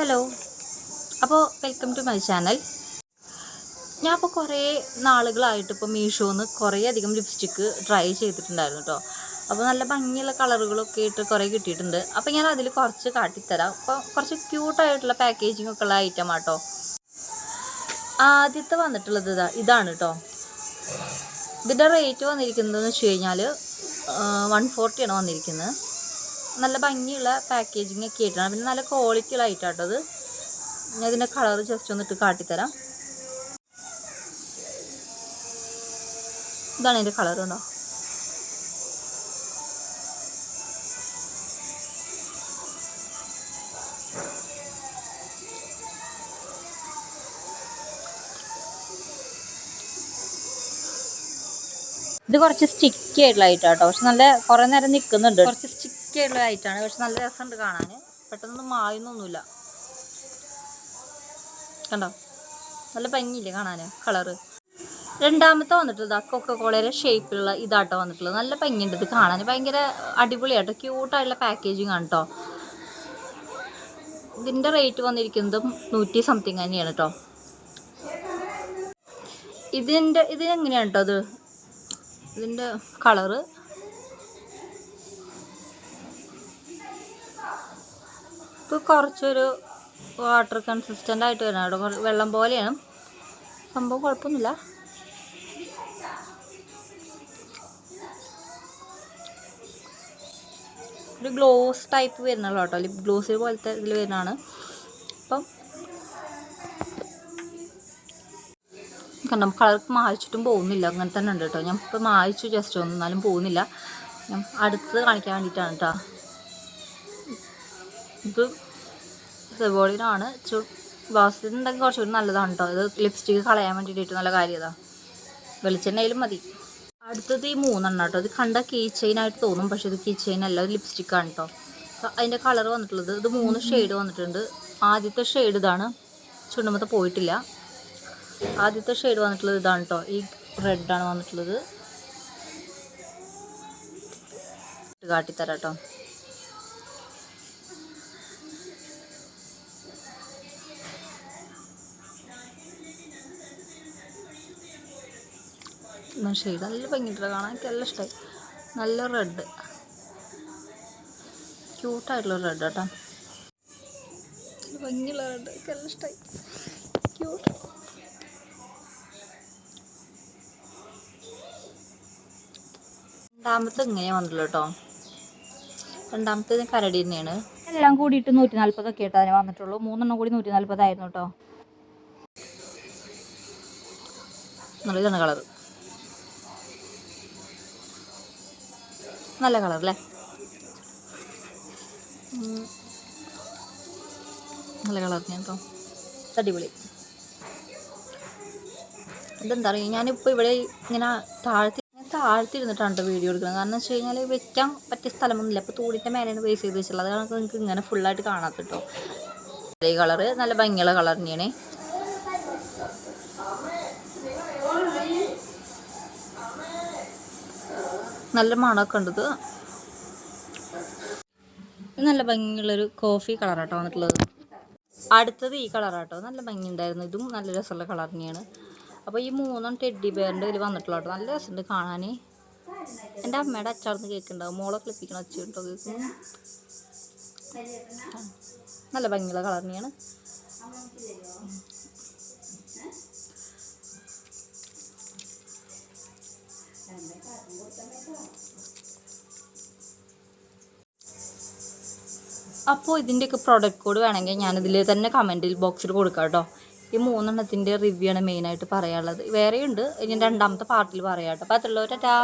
Hello. അപ്പോൾ welcome to my channel ഞാൻ അപ്പോൾ കുറേ നാളുകളായിട്ട് ഇപ്പോൾ മീഷോന്ന് കുറേ അധികം ലിപ്സ്റ്റിക്ക് ട്രൈ ചെയ്തിട്ടുണ്ടായിരുന്നു കേട്ടോ അപ്പോൾ നല്ല ഭംഗിയുള്ള കളറുകളൊക്കെ ഇട്ട് കുറേ കിട്ടിയിട്ടുണ്ട്. അപ്പോൾ ഞാൻ അതിൽ കുറച്ച് കാട്ടിത്തരാം. അപ്പോൾ കുറച്ച് ക്യൂട്ടായിട്ടുള്ള പാക്കേജിംഗ് ഒക്കെ ഉള്ള ഐറ്റം ആട്ടോ ആദ്യത്തെ വന്നിട്ടുള്ളത് ഇതാ ഇതാണ് കേട്ടോ ഇതിന്റെ റേറ്റ് വന്നിരിക്കുന്നതെന്ന് വെച്ച് കഴിഞ്ഞാൽ വൺ ഫോർട്ടിയാണ് വന്നിരിക്കുന്നത്. നല്ല ഭംഗിയുള്ള പാക്കേജിങ് ഒക്കെ ആയിട്ടാണ്. പിന്നെ നല്ല ക്വാളിറ്റി ഉള്ള ഐറ്റാട്ടോ അത്. ഞാൻ ഇതിന്റെ കളർ ജസ്റ്റ് ഒന്ന് ഇട്ട് കാട്ടിത്തരാം. ഇതാണ് ഇതിന്റെ കളർ ഉണ്ടോ ഇത് കുറച്ച് സ്റ്റിക്കി ആയിട്ടുള്ള ഐറ്റാട്ടോ പക്ഷെ നല്ല കുറേ നേരം നിൽക്കുന്നുണ്ട് കുറച്ച് സ്റ്റിക്കി ആയിട്ടുള്ള ഐറ്റാണ് പക്ഷെ നല്ല രസമുണ്ട് കാണാൻ. പെട്ടെന്നൊന്നും മായുന്നൊന്നുമില്ല. കണ്ടോ? നല്ല ഭംഗിയില്ലേ കാണാൻ? കളറ് രണ്ടാമത്തെ വന്നിട്ടുള്ളത് ആ കൊക്ക കോളയുടെ ഷേപ്പിലുള്ള ഇതാട്ടോ വന്നിട്ടുള്ളത്. നല്ല ഭംഗിയുണ്ട് ഇത് കാണാൻ. ഭയങ്കര അടിപൊളിയാട്ടോ. ക്യൂട്ടായിട്ടുള്ള പാക്കേജിങ് ആണ് കേട്ടോ ഇതിന്റെ റേറ്റ് വന്നിരിക്കുന്നത് നൂറ്റി സംതിങ് തന്നെയാണ് കേട്ടോ ഇതിന്റെ ഇതിനെങ്ങനെയാണ് കേട്ടോ അത് ഇതിന്റെ കളറ് ഇപ്പോൾ കുറച്ചൊരു വാട്ടർ കൺസിസ്റ്റന്റ് ആയിട്ട് വരണം. അവിടെ വെള്ളം പോലെയാണ്. സംഭവം കുഴപ്പമൊന്നുമില്ല. ഒരു ഗ്ലോസ് ടൈപ്പ് വരുന്നുള്ളൂ കേട്ടോ. ലിപ് ഗ്ലോസ് പോലത്തെ ഇതിൽ വരുന്നതാണ്. അപ്പം കണ്ടോ കളർ മായ്ച്ചിട്ടും പോകുന്നില്ല. അങ്ങനെ തന്നെ ഉണ്ട് കേട്ടോ. ഞാൻ ഇപ്പോൾ മായ്ച്ചു ജസ്റ്റ് ഒന്നും. എന്നാലും പോകുന്നില്ല. ഞാൻ അടുത്ത് കാണിക്കാൻ വേണ്ടിയിട്ടാണ് കേട്ടോ. ഇത് സെബോളിനാണ് ചു ഉണ്ടെങ്കിൽ കുറച്ചുകൂടി നല്ലതാണ് കേട്ടോ ഇത് ലിപ്സ്റ്റിക്ക് കളയാൻ വേണ്ടിയിട്ട് നല്ല കാര്യതാ വെളിച്ചെണ്ണയിലും മതി. അടുത്തത് ഈ മൂന്നെണ്ണം കേട്ടോ ഇത് കണ്ട കീ ചെയിൻ ആയിട്ട് തോന്നും. പക്ഷെ ഇത് കീ ചെയിൻ അല്ല. ഒരു ലിപ്സ്റ്റിക്കാണ് കേട്ടോ അതിന്റെ കളർ വന്നിട്ടുള്ളത്. ഇത് മൂന്ന് ഷെയ്ഡ് വന്നിട്ടുണ്ട്. ആദ്യത്തെ ഷെയ്ഡ് ഇതാണ്. ചുണ്ടുമത്തെ പോയിട്ടില്ല. ആദ്യത്തെ ഷെയ്ഡ് വന്നിട്ടുള്ളത് ഇതാണ് കേട്ടോ ഈ റെഡാണ് വന്നിട്ടുള്ളത്. കാട്ടിത്തരാം കേട്ടോ ഷെയ്ഡ് നല്ല ഭംഗിയിട്ടില്ല കാണാൻ എനിക്ക് നല്ല ഇഷ്ടമായി നല്ല റെഡ് ക്യൂട്ടായിട്ടുള്ള റെഡ് കേട്ടോ നല്ല ഭംഗിയുള്ള റെഡ് എനിക്ക് നല്ല ഇഷ്ടമായി ക്യൂട്ട് രണ്ടാമത്തെ ഇങ്ങനെ വന്നുള്ളൂ കേട്ടോ. രണ്ടാമത്തേത് കരടി തന്നെയാണ്. എല്ലാം കൂടിയിട്ട് നൂറ്റി നാൽപ്പതൊക്കെ ആയിട്ട് അതിന് വന്നിട്ടുള്ളൂ. മൂന്നെണ്ണം കൂടി നൂറ്റി നാൽപ്പതായിരുന്നു കേട്ടോ. നല്ലതാണ് കളർ നല്ല കളർ അല്ലേ. നല്ല കളർ ഞാൻ കേട്ടോ അടിപൊളി. ഇതെന്താ പറയുക ഞാനിപ്പോൾ ഇവിടെ ഇങ്ങനെ താഴ്ത്തി താഴ്ത്തിരുന്നിട്ടാണ് വീഡിയോ എടുക്കുന്നത്. കാരണം വെച്ച് കഴിഞ്ഞാൽ വെക്കാൻ പറ്റിയ സ്ഥലമൊന്നുമില്ല. അപ്പോൾ തൂടിന്റെ മേലെയാണ് ബേസ് ചെയ്ത് വെച്ചുള്ളത് അതാണ് നിങ്ങൾക്ക് ഇങ്ങനെ ഫുള്ളായിട്ട് കാണാത്ത കേട്ടോ ഈ കളറ് നല്ല ഭംഗിയുള്ള കളർ തന്നെയാണ്. നല്ല മണമൊക്കെ ഉണ്ടത്. നല്ല ഭംഗിയുള്ളൊരു കോഫി കളറാട്ടോ വന്നിട്ടുള്ളത്. അടുത്തത് ഈ കളറാട്ടോ നല്ല ഭംഗി ഉണ്ടായിരുന്നു ഇതും നല്ല രസമുള്ള കളർ തന്നെയാണ്. അപ്പോൾ ഈ മൂന്നും ടെഡി ബെയറിന്റെ ഇതിൽ വന്നിട്ടുള്ള നല്ല രസമുണ്ട് കാണാൻ എന്റെ അമ്മയുടെ അച്ചാർന്ന് കേൾക്കുന്നുണ്ടാവും മോളെ ക്ലിപ്പിക്കണം അച്ഛൻ കേൾക്കുന്നു നല്ല ഭംഗിയുള്ള കളർ തന്നെയാണ്. അപ്പോൾ ഇതിന്റെയൊക്കെ പ്രോഡക്റ്റ് കോഡ് വേണമെങ്കിൽ ഞാനിതിൽ തന്നെ കമന്റിൽ ബോക്സിൽ കൊടുക്കാം കേട്ടോ. ഈ മൂന്നെണ്ണത്തിന്റെ റിവ്യൂ ആണ് മെയിനായിട്ട് പറയാനുള്ളത്. വേറെയുണ്ട്. ഇനി രണ്ടാമത്തെ പാർട്ടിൽ പറയാം കേട്ടോ. അപ്പോൾ അതുള്ളവരാ